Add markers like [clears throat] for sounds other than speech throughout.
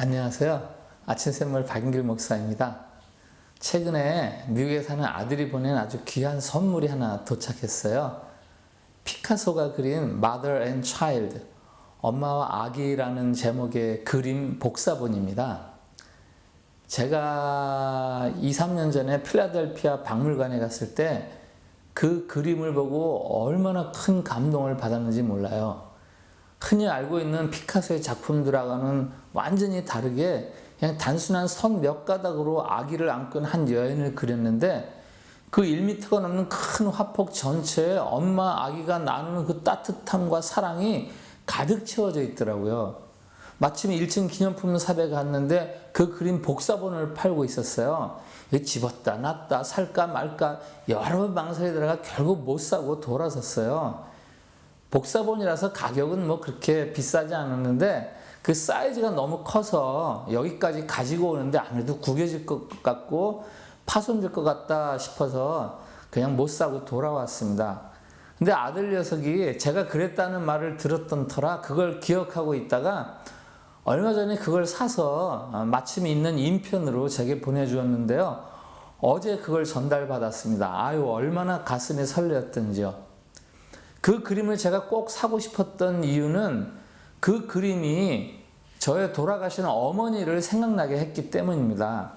안녕하세요. 아침 샘물 박인길 목사입니다. 최근에 미국에 사는 아들이 보낸 아주 귀한 선물이 하나 도착했어요. 피카소가 그린 Mother and Child, 엄마와 아기라는 제목의 그림 복사본입니다. 제가 2, 3년 전에 필라델피아 박물관에 갔을 때 그 그림을 보고 얼마나 큰 감동을 받았는지 몰라요. 흔히 알고 있는 피카소의 작품들하고는 완전히 다르게 그냥 단순한 선 몇 가닥으로 아기를 안고 한 여인을 그렸는데 그 1m가 넘는 큰 화폭 전체에 엄마 아기가 나누는 그 따뜻함과 사랑이 가득 채워져 있더라고요. 마침 1층 기념품 샵에 갔는데 그 그림 복사본을 팔고 있었어요. 집었다 놨다 살까 말까 여러 번 망설이 들어가 결국 못 사고 돌아섰어요. 복사본이라서 가격은 뭐 그렇게 비싸지 않았는데 그 사이즈가 너무 커서 여기까지 가지고 오는데 아무래도 구겨질 것 같고 파손될 것 같다 싶어서 그냥 못 사고 돌아왔습니다. 근데 아들 녀석이 제가 그랬다는 말을 들었던 터라 그걸 기억하고 있다가 얼마 전에 그걸 사서 마침 있는 인편으로 제게 보내주었는데요. 어제 그걸 전달받았습니다. 아유, 얼마나 가슴이 설레었던지요. 그 그림을 제가 꼭 사고 싶었던 이유는 그 그림이 저의 돌아가신 어머니를 생각나게 했기 때문입니다.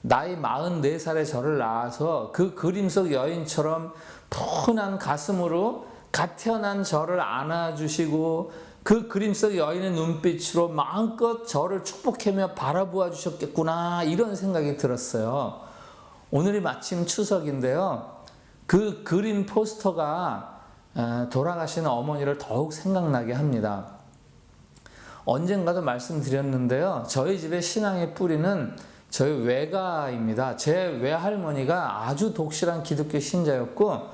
나이 44살에 저를 낳아서 그 그림 속 여인처럼 푸근한 가슴으로 갓 태어난 저를 안아주시고 그 그림 속 여인의 눈빛으로 마음껏 저를 축복하며 바라보아 주셨겠구나 이런 생각이 들었어요. 오늘이 마침 추석인데요. 그 그림 포스터가 돌아가신 어머니를 더욱 생각나게 합니다. 언젠가도 말씀드렸는데요. 저희 집의 신앙의 뿌리는 저희 외가입니다. 제 외할머니가 아주 독실한 기독교 신자였고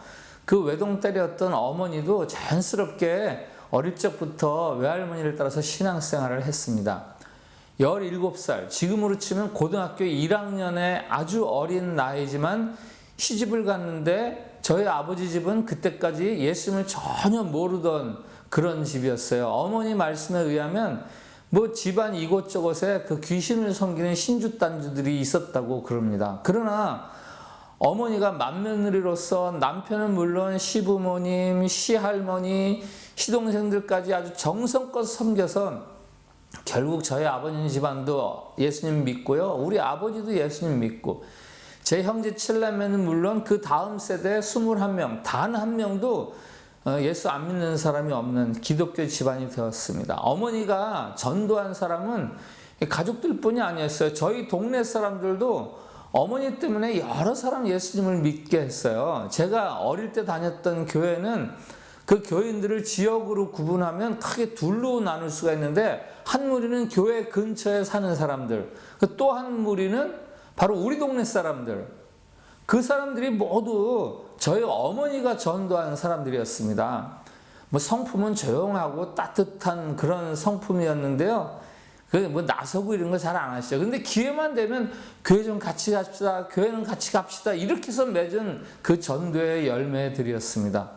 그 외동딸이었던 어머니도 자연스럽게 어릴 적부터 외할머니를 따라서 신앙생활을 했습니다. 17살, 지금으로 치면 고등학교 1학년의 아주 어린 나이지만 시집을 갔는데 저희 아버지 집은 그때까지 예수님을 전혀 모르던 그런 집이었어요. 어머니 말씀에 의하면 뭐 집안 이곳저곳에 그 귀신을 섬기는 신주단주들이 있었다고 그럽니다. 그러나 어머니가 맏며느리로서 남편은 물론 시부모님, 시할머니, 시동생들까지 아주 정성껏 섬겨서 결국 저희 아버님 집안도 예수님 믿고요. 우리 아버지도 예수님 믿고 제 형제 칠남매는 물론 그 다음 세대 21명, 단 한 명도 예수 안 믿는 사람이 없는 기독교 집안이 되었습니다. 어머니가 전도한 사람은 가족들 뿐이 아니었어요. 저희 동네 사람들도 어머니 때문에 여러 사람 예수님을 믿게 했어요. 제가 어릴 때 다녔던 교회는 그 교인들을 지역으로 구분하면 크게 둘로 나눌 수가 있는데 한 무리는 교회 근처에 사는 사람들, 그또한 무리는 바로 우리 동네 사람들. 그 사람들이 모두 저희 어머니가 전도한 사람들이었습니다. 뭐 성품은 조용하고 따뜻한 그런 성품이었는데요. 그뭐 나서고 이런 거 잘 안 하시죠. 근데 기회만 되면 교회 좀 같이 갑시다. 교회는 같이 갑시다. 이렇게 해서 맺은 그 전도의 열매들이었습니다.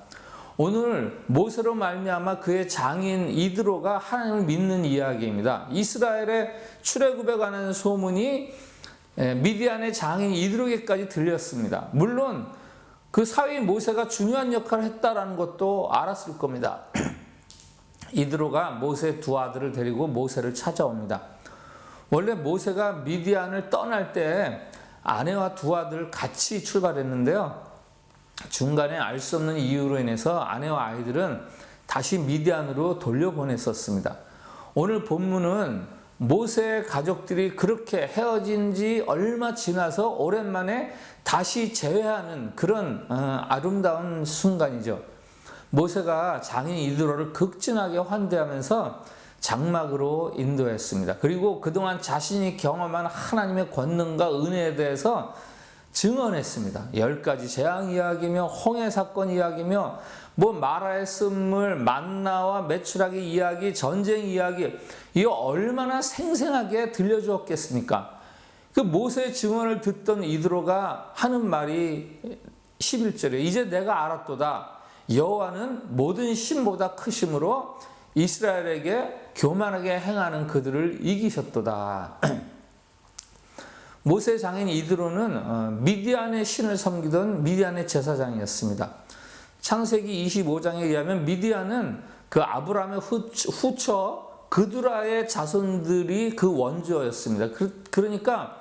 오늘 모세로 말미암아 그의 장인 이드로가 하나님을 믿는 이야기입니다. 이스라엘의 출애굽에 관한 소문이 미디안의 장인 이드로에까지 들렸습니다. 물론 그 사위 모세가 중요한 역할을 했다라는 것도 알았을 겁니다. [clears throat] 이드로가 모세 두 아들을 데리고 모세를 찾아옵니다. 원래 모세가 미디안을 떠날 때 아내와 두 아들 같이 출발했는데요. 중간에 알 수 없는 이유로 인해서 아내와 아이들은 다시 미디안으로 돌려보냈었습니다. 오늘 본문은 모세 가족들이 그렇게 헤어진 지 얼마 지나서 오랜만에 다시 재회하는 그런 아름다운 순간이죠. 모세가 장인 이드로를 극진하게 환대하면서 장막으로 인도했습니다. 그리고 그동안 자신이 경험한 하나님의 권능과 은혜에 대해서 증언했습니다. 열 가지 재앙 이야기며 홍해 사건 이야기며 뭐 마라의 쓴물, 만나와 메추라기 이야기, 전쟁 이야기 이 얼마나 생생하게 들려주었겠습니까? 그 모세의 증언을 듣던 이드로가 하는 말이 11절에 이제 내가 알았도다. 여호와는 모든 신보다 크심으로 이스라엘에게 교만하게 행하는 그들을 이기셨도다. [clears throat] 모세 장인 이드로는 어, 미디안의 신을 섬기던 미디안의 제사장이었습니다. 창세기 25장에 의하면 미디안은 그 아브라함의 후- 후처 그두라의 자손들이 그 원조였습니다. 그- 그러니까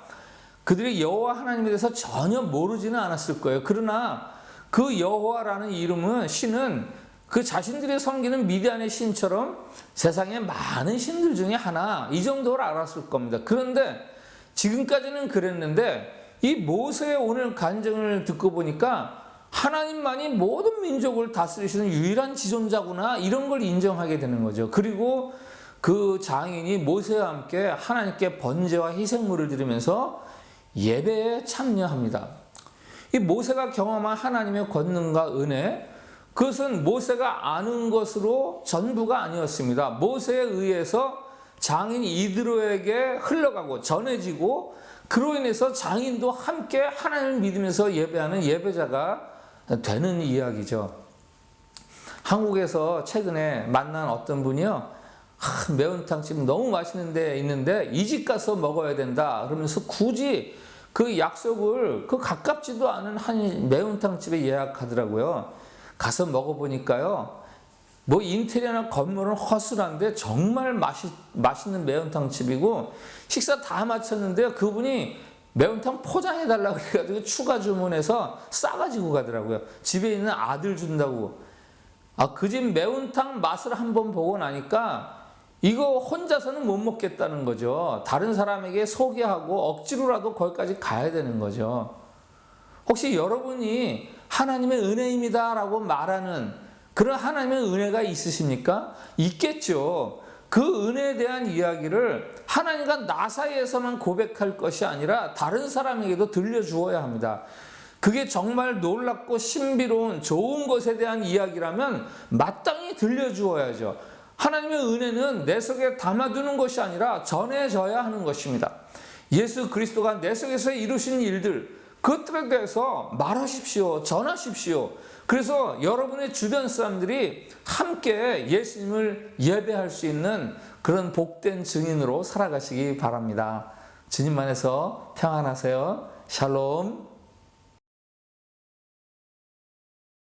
그들이 여호와 하나님에 대해서 전혀 모르지는 않았을 거예요. 그러나 그 여호와라는 이름은 신은 그 자신들이 섬기는 미디안의 신처럼 세상에 많은 신들 중에 하나 이 정도를 알았을 겁니다. 그런데 지금까지는 그랬는데 이 모세의 오늘 간증을 듣고 보니까 하나님만이 모든 민족을 다스리시는 유일한 지존자구나 이런 걸 인정하게 되는 거죠. 그리고 그 장인이 모세와 함께 하나님께 번제와 희생물을 드리면서 예배에 참여합니다. 이 모세가 경험한 하나님의 권능과 은혜, 그것은 모세가 아는 것으로 전부가 아니었습니다. 모세에 의해서 장인 이드로에게 흘러가고 전해지고 그로 인해서 장인도 함께 하나님을 믿으면서 예배하는 예배자가 되는 이야기죠. 한국에서 최근에 만난 어떤 분이요. 아, 매운탕집 너무 맛있는 데 있는데 이 집 가서 먹어야 된다. 그러면서 굳이 그 약속을 그 가깝지도 않은 한 매운탕집에 예약하더라고요. 가서 먹어보니까요. 뭐 인테리어나 건물은 허술한데 정말 맛있, 맛있는 매운탕 집이고 식사 다 마쳤는데요. 그분이 매운탕 포장해달라고 그래가지고 추가 주문해서 싸가지고 가더라고요. 집에 있는 아들 준다고. 아, 그 집 매운탕 맛을 한번 보고 나니까 이거 혼자서는 못 먹겠다는 거죠. 다른 사람에게 소개하고 억지로라도 거기까지 가야 되는 거죠. 혹시 여러분이 하나님의 은혜입니다라고 말하는 그런 하나님의 은혜가 있으십니까? 있겠죠. 그 은혜에 대한 이야기를 하나님과 나 사이에서만 고백할 것이 아니라 다른 사람에게도 들려주어야 합니다. 그게 정말 놀랍고 신비로운 좋은 것에 대한 이야기라면 마땅히 들려주어야죠. 하나님의 은혜는 내 속에 담아두는 것이 아니라 전해져야 하는 것입니다. 예수 그리스도가 내 속에서 이루신 일들, 그것들에 대해서 말하십시오. 전하십시오. 그래서 여러분의 주변 사람들이 함께 예수님을 예배할 수 있는 그런 복된 증인으로 살아가시기 바랍니다. 주님 안에서 평안하세요. 샬롬.